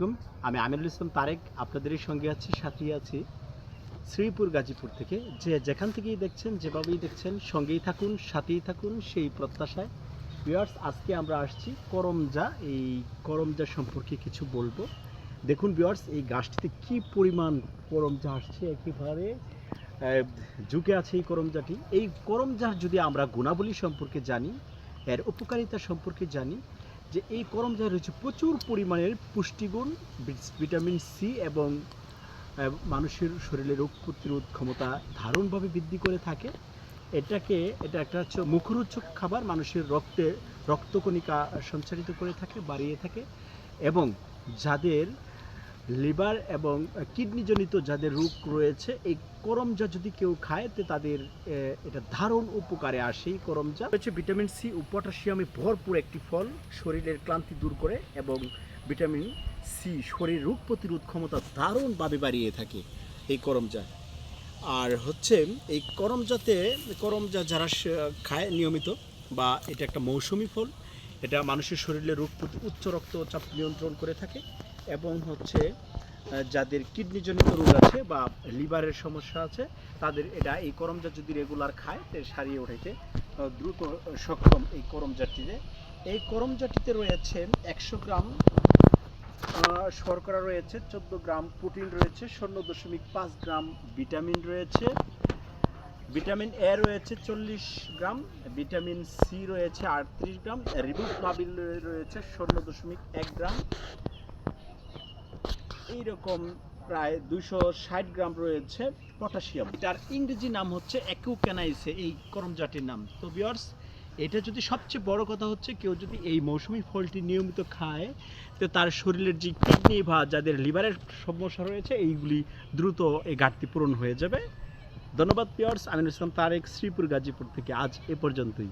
আলাইকুম। আমি আমিরুল ইসলাম তারেক আপনাদের সঙ্গে আছি সাথে আছি শ্রীপুর, গাজীপুর থেকে। যে যেখান থেকেই দেখছেন, যেভাবেই দেখছেন, সঙ্গেই থাকুন, সাথেই থাকুন সেই প্রত্যাশায়। ভিউয়ার্স, আজকে আমরা আসছি করমজা। এই করমজা সম্পর্কে কিছু বলব। দেখুন ভিউয়ার্স, এই গাছটিতে কি পরিমাণ করমজা আসছে একেবারে ঝুঁকে আছে এই করমজাটি। এই করমজার যদি আমরা গুণাবলী সম্পর্কে জানি, এর উপকারিতা সম্পর্কে জানি যে এই করমজায় রয়েছে প্রচুর পরিমাণের পুষ্টিগুণ ভিটামিন সি এবং মানুষের শরীরে রোগ প্রতিরোধ ক্ষমতা ধারণভাবে বৃদ্ধি করে থাকে। এটাকে, এটা একটা হচ্ছে মুখরোচক খাবার, মানুষের রক্তে, রক্তকণিকা সঞ্চারিত করে থাকে, বাড়িয়ে থাকে এবং যাদের লিভার এবং কিডনিজনিত যাদের রোগ রয়েছে, এই করমজা যদি কেউ খায়, তো তাদের এটা দারুণ উপকারে আসে এই করমজা। হচ্ছে ভিটামিন সি ও পটাশিয়ামে ভরপুর একটি ফল, শরীরের ক্লান্তি দূর করে এবং ভিটামিন সি শরীর রোগ প্রতিরোধ ক্ষমতা দারুণভাবে বাড়িয়ে থাকে এই করমজা। আর হচ্ছে, এই করমজাতে, করমজা যারা খায় নিয়মিত বা এটা একটা মৌসুমি ফল, এটা মানুষের শরীরে রোগ উচ্চ রক্তচাপ নিয়ন্ত্রণ করে থাকে। এবং হচ্ছে যাদের কিডনিজনিত রোগ আছে বা লিভারের সমস্যা আছে, তাদের এটা এই করমজা যদি রেগুলার খায়, তো সারিয়ে ওঠাইতে দ্রুত সক্ষম এই করমজাটিতে এই করমজাটিতে রয়েছে একশো গ্রাম শর্করা রয়েছে, চোদ্দ গ্রাম প্রোটিন রয়েছে, শূন্য দশমিক পাঁচ গ্রাম ভিটামিন রয়েছে। ভিটামিন এ রয়েছে চল্লিশ গ্রাম, ভিটামিন সি রয়েছে আটত্রিশ গ্রাম রিবুফ্লাভিন রয়েছে শূন্য দশমিক এক গ্রাম এইরকম প্রায় দুইশো ষাট গ্রাম রয়েছে পটাশিয়াম। যার ইংরেজি নাম হচ্ছে অ্যাকুক্যানাইসে এই করমজাটির নাম। তো বিয়ার্স এটা যদি সবচেয়ে বড় কথা হচ্ছে, কেউ যদি এই মৌসুমি ফলটি নিয়মিত খায়, তো তার শরীরের যে কিডনি বা যাদের লিভারের সমস্যা রয়েছে, এইগুলি দ্রুত এই ঘাটতি পূরণ হয়ে যাবে। ধন্যবাদ পিয়ার্স আমিনুল ইসলাম তারেক শ্রীপুর গাজীপুর থেকে। আজ এ পর্যন্তই।